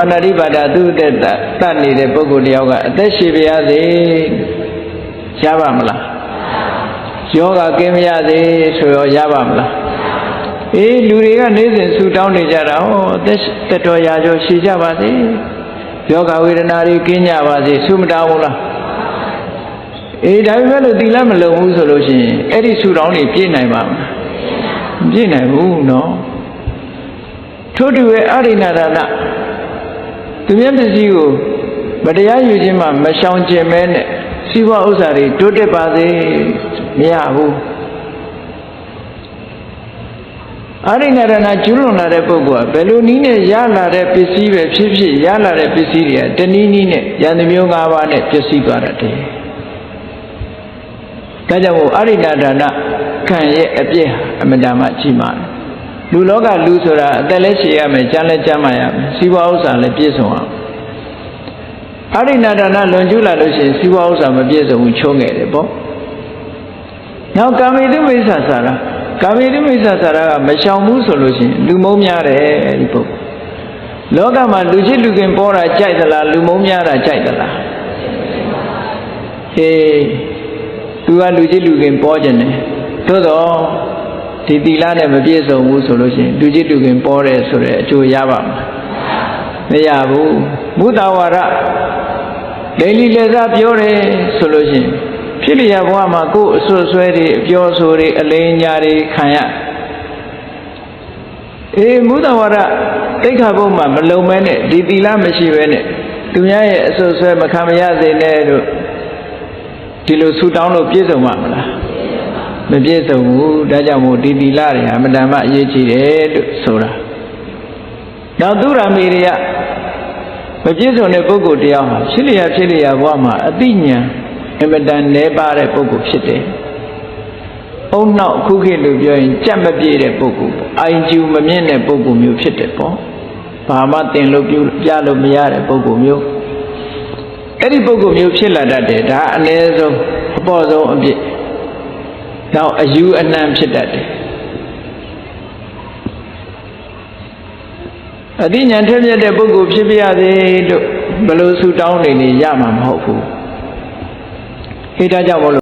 အနာရိပါဒသူ့အသက်တတ်နေတဲ့ပုဂ္ဂိုလ်တယောက်ကအသက်ရှည်ပါရစေရပါမလားယောဂကင်းမရစေဆိုရောရပါမလားအေးလူတွေကနေ့စဉ်ဆူတောင်းနေကြတာဟောအသက်တတော်ရာကျော်ရှည်ကြပါစေယောဂဝေဒနာတွေကင်းကြပါစေဆူမတောင်းဘူးလားအေးဒါပေမဲ့လို့သီလမလုံဘူးဆိုလို့ရှိရင်အဲ့ဒီဆူတောင်းနေပြည့်နိုင်ပါမလားမပြည့်နိုင်ဘူးနော်ထို့တူရဲ့အရိဏဒါန သူမြတ်ပစ္စည်းကိုမတရားယူခြင်းမှမရှောင်ကျင်မဲနဲ့စီးပွားဥစ္စာတွေတိုးတက်ပါစေမရဘူးအရိဏရဏကျွလွန်လာတဲ့ပုဂ္ဂိုလ်ကဘယ်လိုနည်းနဲ့ရလာတဲ့ပစ္စည်းပဲဖြစ်ဖြစ်ရလာတဲ့ပစ္စည်းတွေကတနည်းနည်းနဲ့ယန္တမျိုး၅ပါးနဲ့ပျက်စီးသွားတတ်တယ်။ဒါကြောင့်မို့အရိဏဒါနခံရဲ့အပြည့်ဟာအမတန်မှကြီးမားတယ်။ လူလောကလူဆိုတာအသက်လည်းရှည်ရမယ်၊ကျမ်းလည်းကျမ်းမာရမယ်၊စီးပွားဥစ္စာလည်းပြည့်စုံအောင်အရိဏဒါနလွန်ကျူးလာလို့ရှိရင်စီးပွားဥစ္စာမပြည့်စုံဘူးချုံးငယ်တယ်ပေါ့။နောက်ကာမိတုမိစ္ဆာစာရကာမိတုမိစ္ဆာစာရကမရှောင်ဘူးဆိုလို့ရှိရင်လူမုန်းများတယ်ဒီပုဂ္ဂိုလ်။လောကမှာလူချစ်လူခင်ပေါ်တာကြိုက်သလားလူမုန်းများတာကြိုက်သလား။ဟေးသူကလူချစ်လူခင်ပေါ်ကြတယ်။သို့တော့ ဒီသီလနဲ့မပြည့်စုံဘူးဆိုလို့ရှိရင်လူချစ်လူခင်ပေါ်တယ်ဆိုတဲ့အကျိုးရပါမလား။မရဘူး။မုသာဝါဒဒိဋ္ဌိလက်စားပြောတယ်ဆိုလို့ရှိရင်ဖြစ်လျက်ဘဝမှာကိုယ်အဆွတ်ဆွဲတွေအပြောဆိုတွေအလိမ်ညာတွေခံရအေးမုဒ္ဒဝါဒတိတ်ခါဘုံမှာမလုံမဲနဲ့ဒီသီလမရှိပဲနဲ့သူများရဲ့အဆွတ်ဆွဲမခံမရစေနဲ့လို့ဒီလိုဆူတောင်းလို့ပြည့်စုံမှာမလား မပြည့်စုံဘူးဒါကြောင့်မို့ဒီသီလတွေဟာအမတန်မှအရေးကြီးတယ်လို့ဆိုတာနောက်သူရမေတွေကမပြည့်စုံတဲ့ပုဂ္ဂိုလ်တရားဟာဖြစ်လျက်ဖြစ်လျက်ဘဝမှာအတိညာအမတန်နည်းပါတဲ့ပုဂ္ဂိုလ်ဖြစ်တယ်။အုံနောက်ခုခေတ်လို့ပြောရင်ကြက်မပြေတဲ့ပုဂ္ဂိုလ်ပေါ့။အိုင်ကျူမမြင့်တဲ့ပုဂ္ဂိုလ်မျိုးဖြစ်တယ်ပေါ့။ဘာမှသင်လို့ပြုပြလို့မရတဲ့ပုဂ္ဂိုလ်မျိုး။အဲ့ဒီပုဂ္ဂိုလ်မျိုးဖြစ်လာတတ်တယ်ဒါအနည်းဆုံးအပေါ်ဆုံးအပြစ်။ နောက်အယူအနှံဖြစ်တတ်တယ်။အသိဉာဏ်ထက်မြက်တဲ့ပုဂ္ဂိုလ်ဖြစ်ပြရသေးလို့ဘယ်လိုဆူတောင်းနေနေရမှာမဟုတ်ဘူး။အဲဒါကြောင့်မလို့